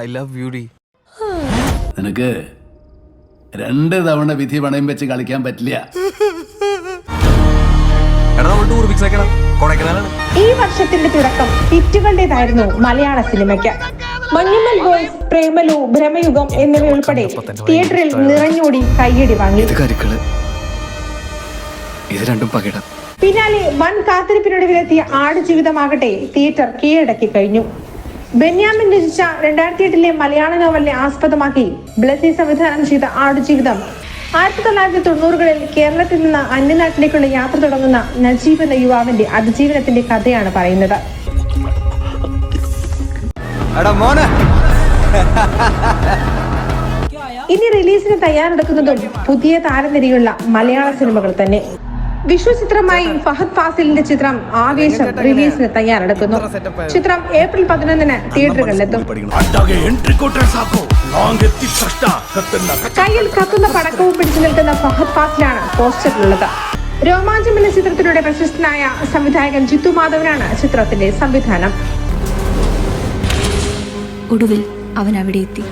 I love beauty നിനക്ക് രണ്ട് തവണ വിധി പണയം വെച്ച് കളിക്കാൻ പറ്റില്ല. ഈ വർഷത്തിന്റെ തുടക്കം ഹിറ്റുകളുടേതായിരുന്നു മലയാള സിനിമയ്ക്ക്. മഞ്ഞുമൽ ബോയ്സ് പ്രേമലു ഭ്രമയുഗം എന്നിവയുൾപ്പെടെ തിയേറ്ററിൽ നിറഞ്ഞോടി കയ്യടി വാങ്ങി. ഇത് കരിക്കൾ ഇത് രണ്ടും പകിടം. പിന്നാലെ വൻ കാത്തിരിപ്പിനൊടുവിലെത്തിയ ആടുജീവിതമാകട്ടെ തിയേറ്റർ കീഴടക്കി കഴിഞ്ഞു. ബെന്യാമിൻ രചിച്ച രണ്ടായിരത്തി എട്ടിലെ മലയാള നോവലിനെ ആസ്പദമാക്കി ബ്ലസി സംവിധാനം ചെയ്ത ആടുജീവിതം ആയിരത്തി തൊള്ളായിരത്തി തൊണ്ണൂറുകളിൽ കേരളത്തിൽ നിന്ന് അന്യനാട്ടിലേക്കുള്ള യാത്ര തുടങ്ങുന്ന നജീബ് എന്ന യുവാവിന്റെ അതിജീവനത്തിന്റെ കഥയാണ് പറയുന്നത്. ഇനി റിലീസിന് തയ്യാറെടുക്കുന്നതും പുതിയ താരനിരയുള്ള മലയാള സിനിമകൾ തന്നെ. വിശ്വചിത്രമായി ഫഹദ് ഫാസിലിന്റെ ചിത്രം ആവേശം റിലീസിന് തയ്യാറെടുക്കുന്നു. ചിത്രം ഏപ്രിൽ പതിനൊന്നിന് തിയേറ്ററുകളിലെത്തും കയ്യിൽ കത്തുന്ന പടക്കവും പിടിച്ചു നിൽക്കുന്ന ഫഹദ് ഫാസിലാണ് പോസ്റ്ററിലുള്ളത്. രോമാഞ്ചം എന്ന ചിത്രത്തിലൂടെ പ്രശസ്തനായ സംവിധായകൻ ജിത്തു മാധവനാണ് ചിത്രത്തിന്റെ സംവിധാനം. ഒടുവിൽ അവൻ അവിടെ എത്തി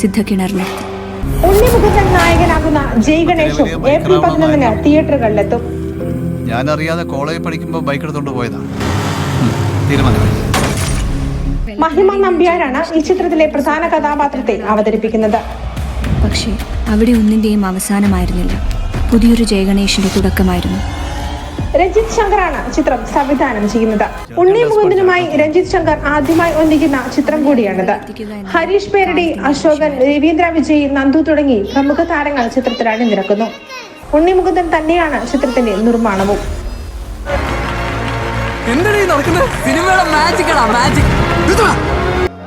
സിദ്ധക്കിണറിനെത്തി ഉണ്ണിമുഖത്തൻ നായകനാകുന്ന ജയ് ഗണേഷും ഏപ്രിൽ പതിനൊന്നിന് തിയേറ്ററുകളിലെത്തും ഞാൻ അറിയാതെ കോളേജിൽ പഠിക്കുമ്പോൾ ബൈക്ക് എടുത്തോണ്ട് പോയതാണ് തീരുമാനമായി മഹിമ നമ്പ്യാരാണ് ഈ ചിത്രത്തിലെ പ്രധാന കഥാപാത്രത്തെ അവതരിപ്പിക്കുന്നത്. പക്ഷേ അവിടെ ഒന്നിന്റെയും അവസാനമായിരുന്നില്ല. പുതിയൊരു ജയഗണേഷിന്റെ തുടക്കമായിരുന്നു. രഞ്ജിത് ശങ്കറാണ് ചിത്രം സംവിധാനം ചെയ്യുന്നത്. ഉണ്ണി മുകുന്ദനുമായി രഞ്ജിത് ശങ്കർ ആദ്യമായി ഒന്നിക്കുന്ന ചിത്രം കൂടിയാണിത് ഹരീഷ് പേരടി അശോകൻ രവീന്ദ്ര വിജയ് നന്ദു തുടങ്ങി പ്രമുഖ താരങ്ങൾ ചിത്രത്തിൽ അണിനിരക്കുന്നു ഉണ്ണി മുകുന്ദൻ തന്നെയാണ് ചിത്രത്തിന്റെ നിർമ്മാണവും. എന്താണ് ഈ നടക്കുന്നത്? സിനിമയുടെ മാജിക് മാജിക്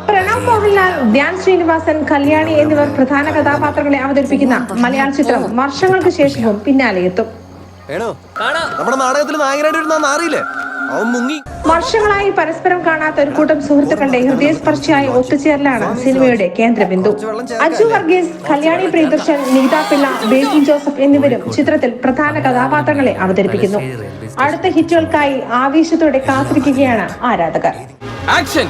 പ്രണവ് മോഹൻലാൽ ധ്യാൻ ശ്രീനിവാസൻ കല്യാണി എന്നിവർ പ്രധാന കഥാപാത്രങ്ങളെ അവതരിപ്പിക്കുന്ന മലയാള ചിത്രം വർഷങ്ങൾക്ക് ശേഷവും പിന്നാലെ എത്തും നമ്മുടെ നാടകത്തിൽ നായകനായിട്ട് വരുന്ന അറിയില്ലേ വർഷങ്ങളായി പരസ്പരം കാണാത്ത ഒരു കൂട്ടം സുഹൃത്തുക്കളുടെ ഹൃദയസ്പർശിയായ ഒത്തുചേരലാണ് സിനിമയുടെ കേന്ദ്രബിന്ദു. അജു വർഗീസ് കല്യാണി പ്രിയദർശൻ നീത പിള്ള ബേബി ജോസഫ് എന്നിവരും ചിത്രത്തിൽ പ്രധാന കഥാപാത്രങ്ങളെ അവതരിപ്പിക്കുന്നു. അടുത്ത ഹിറ്റുകൾക്കായി ആവേശത്തോടെ കാത്തിരിക്കുകയാണ് ആരാധകർ. ആക്ഷൻ